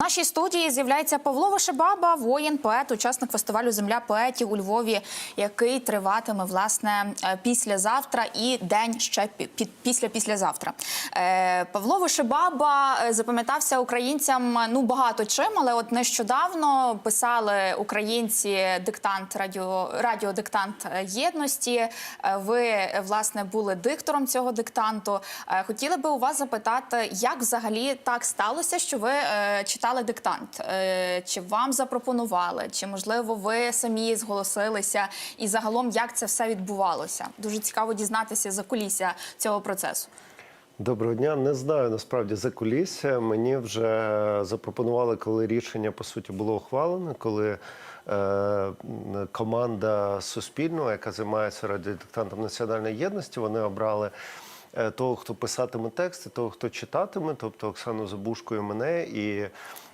В нашій студії з'являється Павло Вишебаба, воїн, поет, учасник фестивалю Земля поетів у Львові, який триватиме власне е, післязавтра і день ще пі- пі- після післязавтра. Е, Павло Вишебаба е, запам'ятався українцям ну багато чим, але от нещодавно писали українці диктант радіо радіодиктант єдності. Ви власне були диктором цього диктанту. Хотіли би у вас запитати, як взагалі так сталося, що ви е, читали диктант? Е, Чи вам запропонували, чи можливо ви самі зголосилися? І загалом як це все відбувалося? Дуже цікаво дізнатися за кулісся цього процесу. Доброго дня. Не знаю насправді за кулісся. Мені вже запропонували, коли рішення по суті було ухвалене, коли е, команда Суспільного, яка займається радіодиктантом національної єдності, вони обрали. Е, Того, хто писатиме тексти, того, хто читатиме, тобто Оксану Забушку і мене, і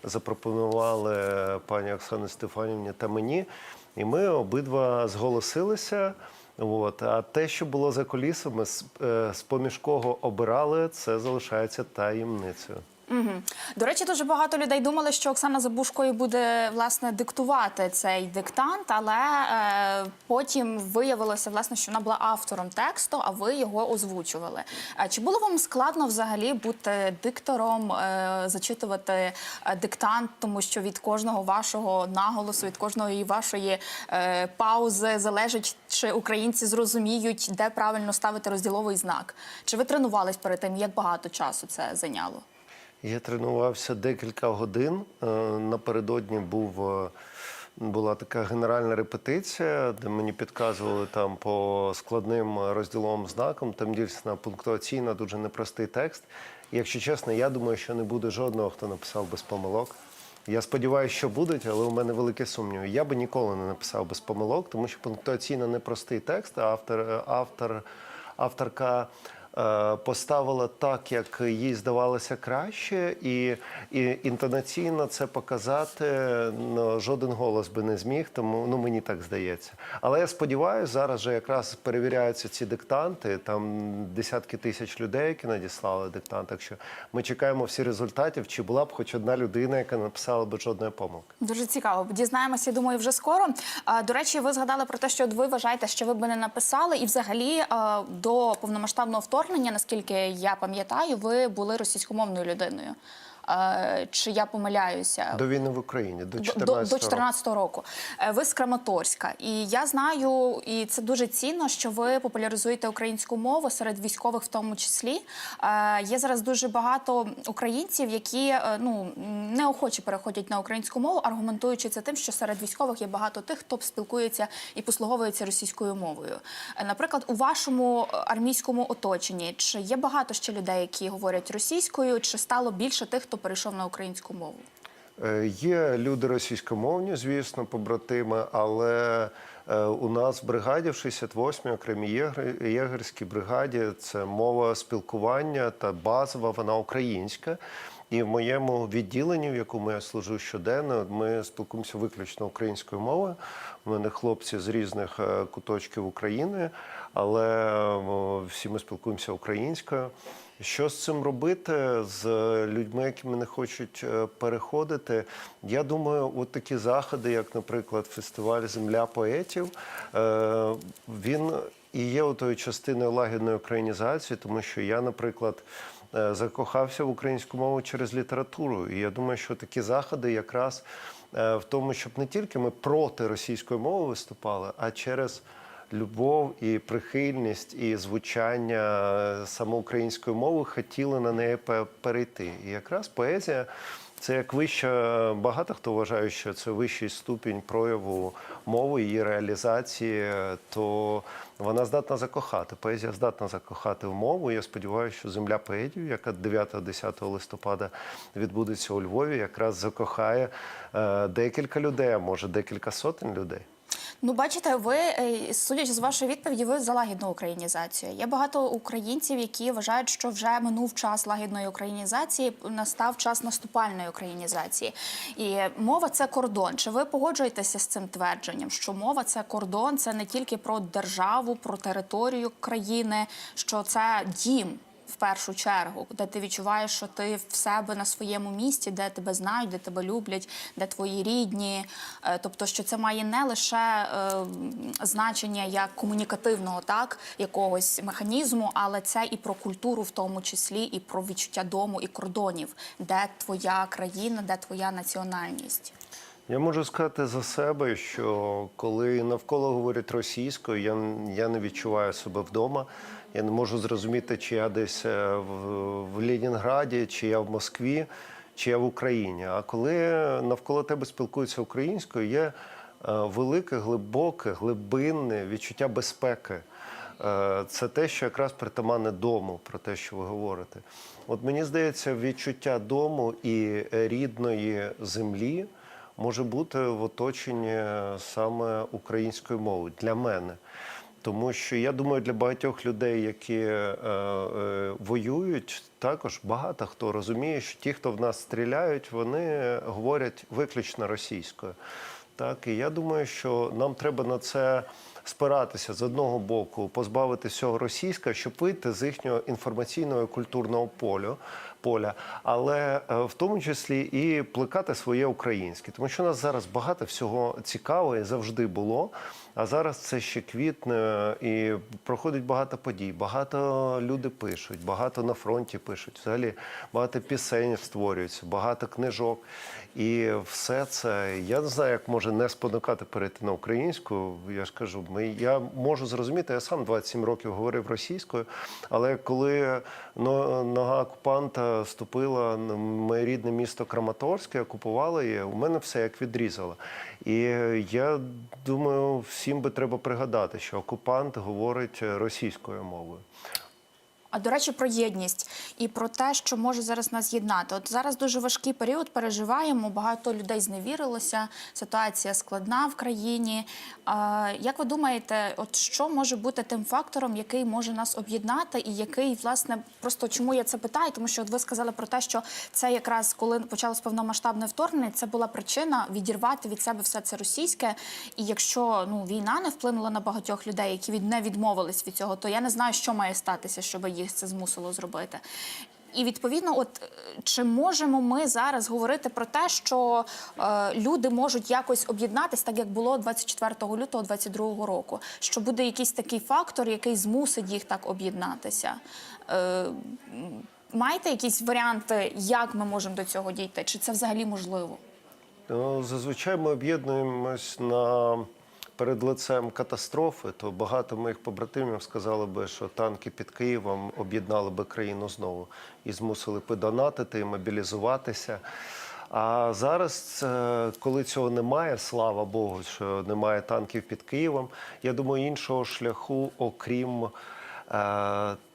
запропонували пані Оксані Стефанівні та мені. І ми обидва зголосилися. От. А те, що було за колісами, е, з поміж кого обирали, це залишається таємницею. Угу. До речі, дуже багато людей думали, що Оксана Забушкою буде власне диктувати цей диктант, але е, потім виявилося власне, що вона була автором тексту, а ви його озвучували. Чи було вам складно взагалі бути диктором, е, зачитувати е, диктант, тому що від кожного вашого наголосу, від кожної вашої е, паузи залежить, чи українці зрозуміють, де правильно ставити розділовий знак? Чи ви тренувались перед тим? Як багато часу це зайняло? Я тренувався декілька годин. Е, Напередодні був, е, була така генеральна репетиція, де мені підказували там по складним розділовим знакам. Там дійсно пунктуаційно дуже непростий текст. Якщо чесно, я думаю, що не буде жодного, хто написав без помилок. Я сподіваюся, що будуть, але у мене великі сумніви. Я би ніколи не написав без помилок, тому що пунктуаційно непростий текст, а автор, автор, авторка е, поставила так, як їй здавалося краще, і, і інтонаційно це показати ну, жоден голос би не зміг, тому ну мені так здається. Але я сподіваюся, зараз же якраз перевіряються ці диктанти. Там десятки тисяч людей, які надіслали диктант. Так що ми чекаємо всі результатів, чи була б хоч одна людина, яка написала без жодної помилки. Дуже цікаво. Дізнаємося, думаю, вже скоро. До речі, ви згадали про те, що ви вважаєте, що ви би не написали, і взагалі до повномасштабного вторгнення, наскільки я пам'ятаю, ви були російськомовною людиною. Чи я помиляюся? До війни в Україні, до До- 14 до, до року. 14 року. Е, Ви з Краматорська, і я знаю, і це дуже цінно, що ви популяризуєте українську мову серед військових, в тому числі. Е, Є зараз дуже багато українців, які е, ну неохоче переходять на українську мову, аргументуючи це тим, що серед військових є багато тих, хто спілкується і послуговується російською мовою. Наприклад, у вашому армійському оточенні чи є багато ще людей, які говорять російською, чи стало більше тих, хто перейшов на українську мову? Е, Є люди російськомовні, звісно, побратими, але е, у нас в бригаді в 68-й окремій єгерській бригаді це мова спілкування та базова, вона українська. І в моєму відділенні, в якому я служу щоденно, ми спілкуємося виключно українською мовою. У мене хлопці з різних е, куточків України, але всі ми спілкуємося українською. Що з цим робити з людьми, які не хочуть е, переходити? Я думаю, от такі заходи, як, наприклад, фестиваль Земля поетів, е, він і є отою частиною лагідної українізації, тому що я, наприклад, е, закохався в українську мову через літературу. І я думаю, що такі заходи якраз в тому, щоб не тільки ми проти російської мови виступали, а через любов і прихильність і звучання е, саме української мови хотіли на неї перейти. І якраз поезія це як вища, багато хто вважає, що це вищий ступінь прояву мови, її реалізації, е, то вона здатна закохати. Поезія здатна закохати в мову. Я сподіваюся, що земля поетів, яка 9-10 листопада відбудеться у Львові, якраз закохає е, декілька людей, а може декілька сотень людей. Ну, бачите, ви е, судячи з вашої відповіді, ви за лагідну українізацію. Є багато українців, які вважають, що вже минув час лагідної українізації, настав час наступальної українізації. І мова це кордон. Чи ви погоджуєтеся з цим твердженням? Що мова це кордон, це не тільки про державу, про територію країни, що це дім. В першу чергу, де ти відчуваєш, що ти в себе на своєму місці, де тебе знають, де тебе люблять, де твої рідні. Е, Тобто, що це має не лише е, значення як комунікативного, так якогось механізму, але це і про культуру, в тому числі, і про відчуття дому і кордонів, де твоя країна, де твоя національність. Я можу сказати за себе, що коли навколо говорять російською, я, я не відчуваю себе вдома. Я не можу зрозуміти, чи я десь е, в, в Ленінграді, чи я в Москві, чи я в Україні. А коли навколо тебе спілкуються українською, є е, велике, глибоке, глибинне відчуття безпеки. Е, Це те, що якраз притаманне дому, про те, що ви говорите. От мені здається, відчуття дому і рідної землі може бути в оточенні саме української мови для мене. Тому що я думаю, для багатьох людей, які е, е, воюють, також багато хто розуміє, що ті, хто в нас стріляють, вони говорять виключно російською. Так, і я думаю, що нам треба на це спиратися з одного боку, позбавити всього російського, щоб вийти з їхнього інформаційного і культурного полю, поля, але е, в тому числі і плекати своє українське, тому що у нас зараз багато всього цікавого і завжди було. А зараз це ще квітне і проходить багато подій. Багато люди пишуть, багато на фронті пишуть. Взагалі багато пісень створюється, багато книжок. І все це я не знаю, як може не спонукати перейти на українську. Я ж кажу, ми я можу зрозуміти. Я сам 27 років говорив російською, але коли нога окупанта ступила на моє рідне місто Краматорське, окупувала її, у мене все як відрізало. І я думаю, всім би треба пригадати, що окупант говорить російською мовою. А до речі, про єдність і про те, що може зараз нас єднати. От зараз дуже важкий період переживаємо. Багато людей зневірилося. Ситуація складна в країні. Як ви думаєте, от що може бути тим фактором, який може нас об'єднати, і який власне просто чому я це питаю? Тому що от ви сказали про те, що це якраз коли почалось повномасштабне вторгнення, це була причина відірвати від себе все це російське. І якщо ну війна не вплинула на багатьох людей, які від не відмовились від цього, то я не знаю, що має статися, щоб їх це змусило зробити. І відповідно, от е, чи можемо ми зараз говорити про те, що е, люди можуть якось об'єднатись, так як було 24 лютого 22 року? Що буде якийсь такий фактор, який змусить їх так об'єднатися? Е, маєте якісь варіанти, як ми можемо до цього дійти? Чи це взагалі можливо? Ну, зазвичай ми об'єднуємось на перед лицем катастрофи, то багато моїх побратимів сказали би, що танки під Києвом об'єднали би країну знову і змусили би донатити і мобілізуватися. А зараз, е, коли цього немає, слава Богу, що немає танків під Києвом, я думаю, іншого шляху, окрім е,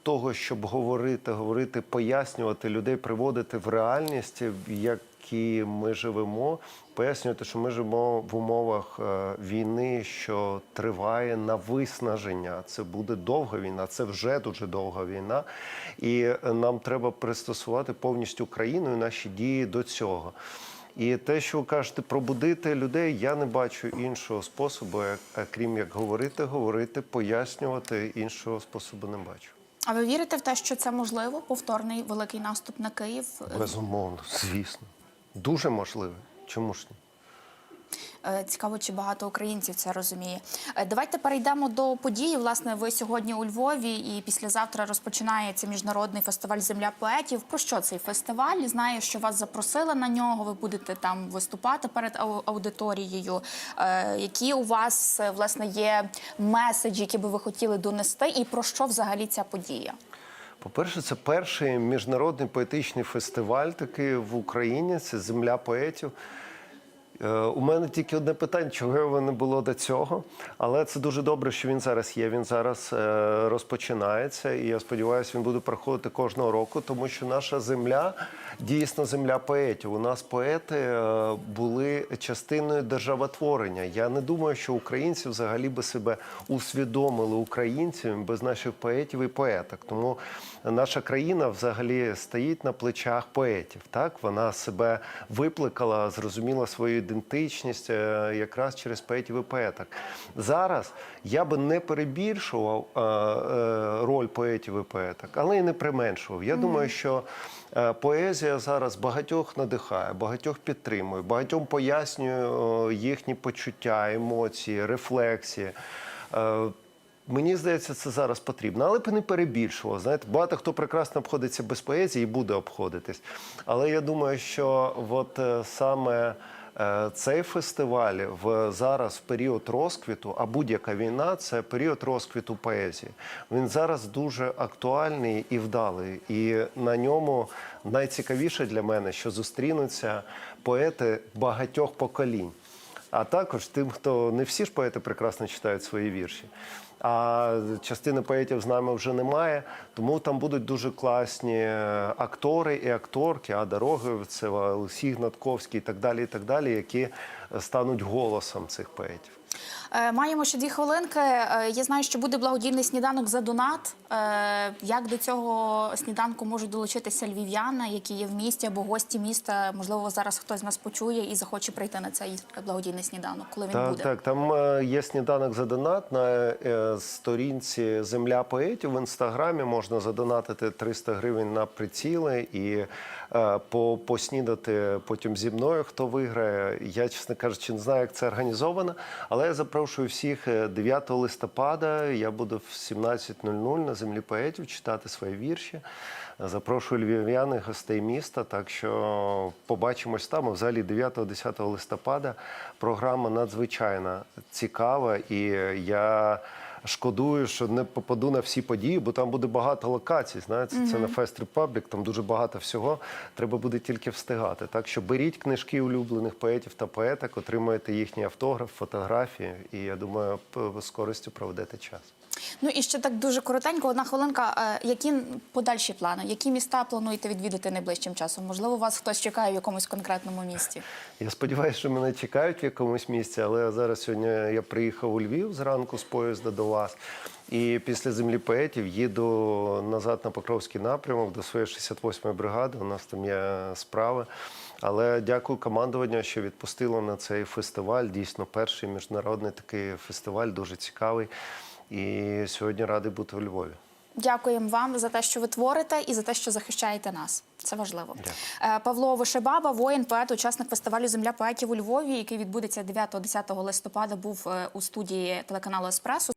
того, щоб говорити, говорити, пояснювати людей, приводити в реальність, в якій ми живемо, пояснювати, що ми живемо в умовах е, війни, що триває на виснаження. Це буде довга війна, це вже дуже довга війна, і е, нам треба пристосувати повністю країну і наші дії до цього. І те, що ви кажете, пробудити людей, я не бачу іншого способу, як, е, крім як говорити, говорити, пояснювати. Іншого способу не бачу. А ви вірите в те, що це можливо? Повторний великий наступ на Київ? Безумовно, звісно. Дуже можливо. Чому ж ні? Е, Цікаво, чи багато українців це розуміє. Е, Давайте перейдемо до події. Власне, ви сьогодні у Львові, і післязавтра розпочинається міжнародний фестиваль Земля поетів. Про що цей фестиваль? Знаю, що вас запросили на нього. Ви будете там виступати перед аудиторією. Е, Які у вас власне є меседжі, які би ви хотіли донести, і про що взагалі ця подія? По-перше, це перший міжнародний поетичний фестиваль такий в Україні. Це земля поетів. Е, У мене тільки одне питання, чого його не було до цього. Але це дуже добре, що він зараз є. Він зараз е, розпочинається, і я сподіваюся, він буде проходити кожного року, тому що наша земля дійсно земля поетів. У нас поети е, були частиною державотворення. Я не думаю, що українці взагалі би себе усвідомили українцями без наших поетів і поеток. Тому наша країна взагалі стоїть на плечах поетів. Так вона себе випликала, зрозуміла свою ідентичність е, якраз через поетів і поеток. Зараз я би не перебільшував е, е, роль поетів і поеток, але і не применшував. Я думаю, що поезія зараз багатьох надихає, багатьох підтримує, багатьом пояснює їхні почуття, емоції, рефлексії. Мені здається, це зараз потрібно, але б не перебільшував. Знаєте, багато хто прекрасно обходиться без поезії і буде обходитись. Але я думаю, що от е, саме е, цей фестиваль в зараз в період розквіту, а будь-яка війна це період розквіту поезії. Він зараз дуже актуальний і вдалий. І на ньому найцікавіше для мене, що зустрінуться поети багатьох поколінь. А також тим, хто не всі ж поети прекрасно читають свої вірші. А частини поетів з нами вже немає, тому там будуть дуже класні е, актори і акторки, Ада Роговцева, Олексій Гнатковський і так далі, і так далі, які стануть голосом цих поетів. Е, Маємо ще дві хвилинки. Е, Я знаю, що буде благодійний сніданок за донат. Е, Як до цього сніданку можуть долучитися львів'яни, які є в місті або гості міста? Можливо, зараз хтось з нас почує і захоче прийти на цей благодійний сніданок, коли він Так, буде. так. Там є сніданок за донат на сторінці Земля поетів в інстаграмі. Можна задонатити 300 гривень на приціли і поснідати потім зі мною, хто виграє. Я, чесно кажучи, не знаю, як це організовано, але я запрошую всіх е, 9 листопада. Я буду в 17.00 на землі поетів читати свої вірші. Запрошую львів'ян і гостей міста. Так що побачимось там. Взагалі 9-10 листопада програма надзвичайно цікава, і я шкодую, що не попаду на всі події, бо там буде багато локацій. Знаєте, це на Fest Republic, там дуже багато всього. Треба буде тільки встигати. Так що беріть книжки улюблених поетів та поеток, отримаєте їхній автограф, фотографії, і я думаю, з користю проведете час. Ну і ще так дуже коротенько, одна хвилинка. Е, Які подальші плани? Які міста плануєте відвідати найближчим часом? Можливо, вас хтось чекає в якомусь конкретному місті? Я сподіваюся, що мене чекають в якомусь місці, але зараз сьогодні я приїхав у Львів зранку з поїзда до вас. І після землі поетів їду назад на Покровський напрямок до своєї 68-ї бригади. У нас там є справи. Але дякую командуванню, що відпустило на цей фестиваль. Дійсно, перший міжнародний такий фестиваль, дуже цікавий. І сьогодні радий бути у Львові. Дякуємо вам за те, що ви творите, і за те, що захищаєте нас. Це важливо. Дякую. Павло Вишебаба, воїн, поет, учасник фестивалю Земля поетів у Львові, який відбудеться 9-10 листопада, був е, у студії телеканалу Еспресо.